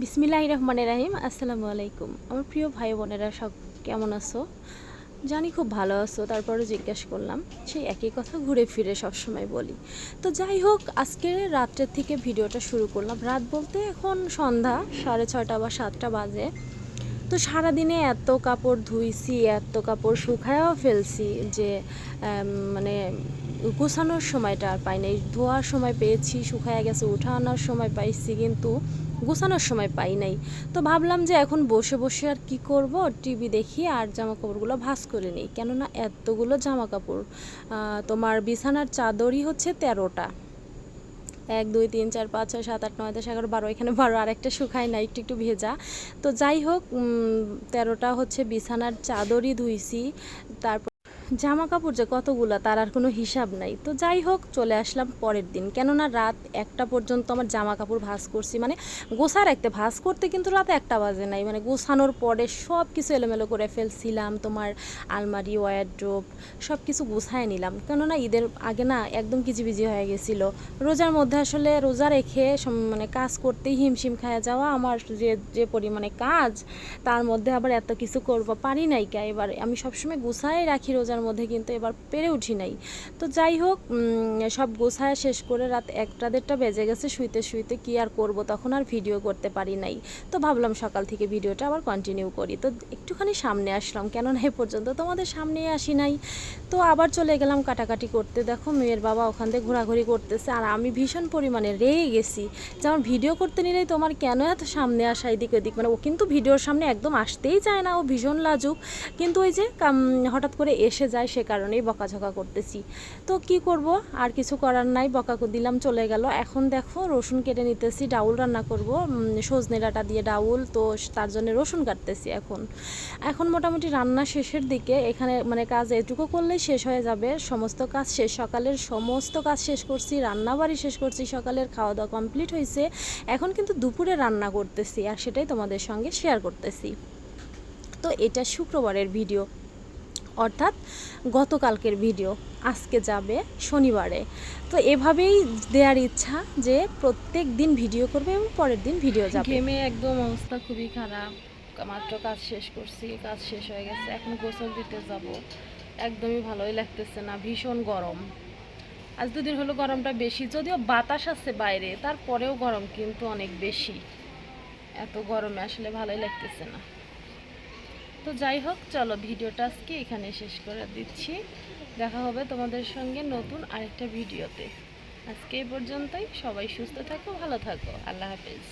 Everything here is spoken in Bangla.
বিসমিল্লাহ রহমানের রাহিম, আসসালামু আলাইকুম। আমার প্রিয় ভাই বোনেরা সব কেমন আছো? জানি খুব ভালো আছো তারপরে জিজ্ঞাসা করলাম, সেই একই কথা ঘুরে ফিরে সবসময় বলি। তো যাই হোক, আজকে রাত্রের থেকে ভিডিওটা শুরু করলাম। রাত বলতে এখন সন্ধ্যা, সাড়ে ছটা বা সাতটা বাজে। তো সারাদিনে এত কাপড় ধুইছি, এত কাপড় শুকায়ও ফেলছি যে মানে গোছানোর সময়টা আর পাই নাই। ধোয়ার সময় পেয়েছি, শুকায় গেছে, উঠানোর সময় পাইছি কিন্তু গোছানোর সময় পাই নাই। তো ভাবলাম যে এখন বসে বসে আর কি করব? টিভি দেখি আর জামা কাপড়গুলো ভাঁজ করে নিই। কেননা এতগুলো জামা কাপড় তোমার বিছানার চাদরই হচ্ছে তেরোটা। এক, দুই, তিন, চার, পাঁচ, ছয়, সাত, আট, নয়, দশ, এগারো, বারো, এখানে বারো, আরেকটা শুকায় না, একটু একটু ভেজা। তো যাই হোক তেরোটা হচ্ছে বিছানার চাদরই ধুইছি, তারপর জামা কাপড় যে কতগুলো, তার আর কোনো হিসাব নাই। তো যাই হোক, চলে আসলাম পরের দিন। কেননা রাত একটা পর্যন্ত আমার জামা কাপড় ভাঁজ করছি। মানে গোছা রাখতে ভাঁজ করতে কিন্তু রাত একটা বাজে নাই। মানে গোছানোর পরে সব কিছু এলোমেলো করে ফেলছিলাম। তোমার আলমারি ওয়ারড্রোপ সব কিছু গুছায় নিলাম। কেননা ঈদের আগে না একদম কিচিবিজি হয়ে গেছিল। রোজার মধ্যে আসলে রোজা রেখে মানে কাজ করতেই হিমশিম খায়া যাওয়া আমার যে যে পরিমাণে কাজ, তার মধ্যে আবার এত কিছু করব, পারি নাই কে? এবার আমি সবসময় গুছায় রাখি রোজার মধ্যে কিন্তু এবার পেরে উঠি নাই। তো যাই হোক সব গোছায় শেষ করে রাত একটা দেড়টা বেজে গেছে, শুইতে শুইতে কি আর করব তখন আর ভিডিও করতে পারি নাই। তো ভাবলাম সকাল থেকে ভিডিওটা আবার কন্টিনিউ করি। তো একটুখানি সামনে আসলাম, কেননা এ পর্যন্ত তোমাদের সামনে আসি নাই। তো আবার চলে গেলাম কাটাকাটি করতে। দেখো, মেয়ের বাবা ওখান থেকে ঘোরাঘুরি করতেছে, আর আমি ভীষণ পরিমাণে রেগে গেছি যেমন ভিডিও করতে নিলেই তোমার কেন এত সামনে আসা এদিক ওদিক? মানে ও কিন্তু ভিডিওর সামনে একদম আসতেই চায় না, ও ভীষণ লাজুক। কিন্তু ওই যে হঠাৎ করে এসে যায় সে কারণেই বকাঝকা করতেছি। তো কি করব? আর কিছু করার নাই বকা দিলাম, চলে গেল। এখন দেখো, রসুন কেটে নিতেছি, ডাউল রান্না করব। সজনে ডাঁটা দিয়ে ডাউল, তো তার জন্য রসুন কাটতেছি এখন। এখন মোটামুটি রান্না শেষের দিকে, এখানে মানে কাজ এটুকু করলেই শেষ হয়ে যাবে। সমস্ত কাজ শেষ, সকালের সমস্ত কাজ শেষ করছি রান্না বাড়ি শেষ করছি, সকালের খাওয়া দাওয়া কমপ্লিট হয়েছে। এখন কিন্তু দুপুরে রান্না করতেছি, আর সেটাই তোমাদের সঙ্গে শেয়ার করতেছি। তো এটা শুক্রবারের ভিডিও। অর্থাৎ গতকালকের ভিডিও, আজকে যাবে শনিবারে। তো এভাবেই দেওয়ার ইচ্ছা যে প্রত্যেক দিন ভিডিও করবে এবং পরের দিন ভিডিও যাবে। ঘেমে একদম অবস্থা খুবই খারাপ। মাত্র কাজ শেষ করছি, কাজ শেষ হয়ে গেছে। এখন গোসল দিতে যাব। একদমই ভালোই লাগতেছে না, ভীষণ গরম। আজ দুদিন হলো গরমটা বেশি, যদিও বাতাস আছে বাইরে, তারপরেও গরম কিন্তু অনেক বেশি। এত গরমে আসলে ভালোই লাগতেছে না। তো যাই হোক, চলো ভিডিওটা আজকে এখানে শেষ করে দিচ্ছি। দেখা হবে তোমাদের সঙ্গে নতুন আরেকটা ভিডিওতে। আজকে এই পর্যন্তই, সবাই সুস্থ থাকো, ভালো থাকো, আল্লাহ হাফেজ।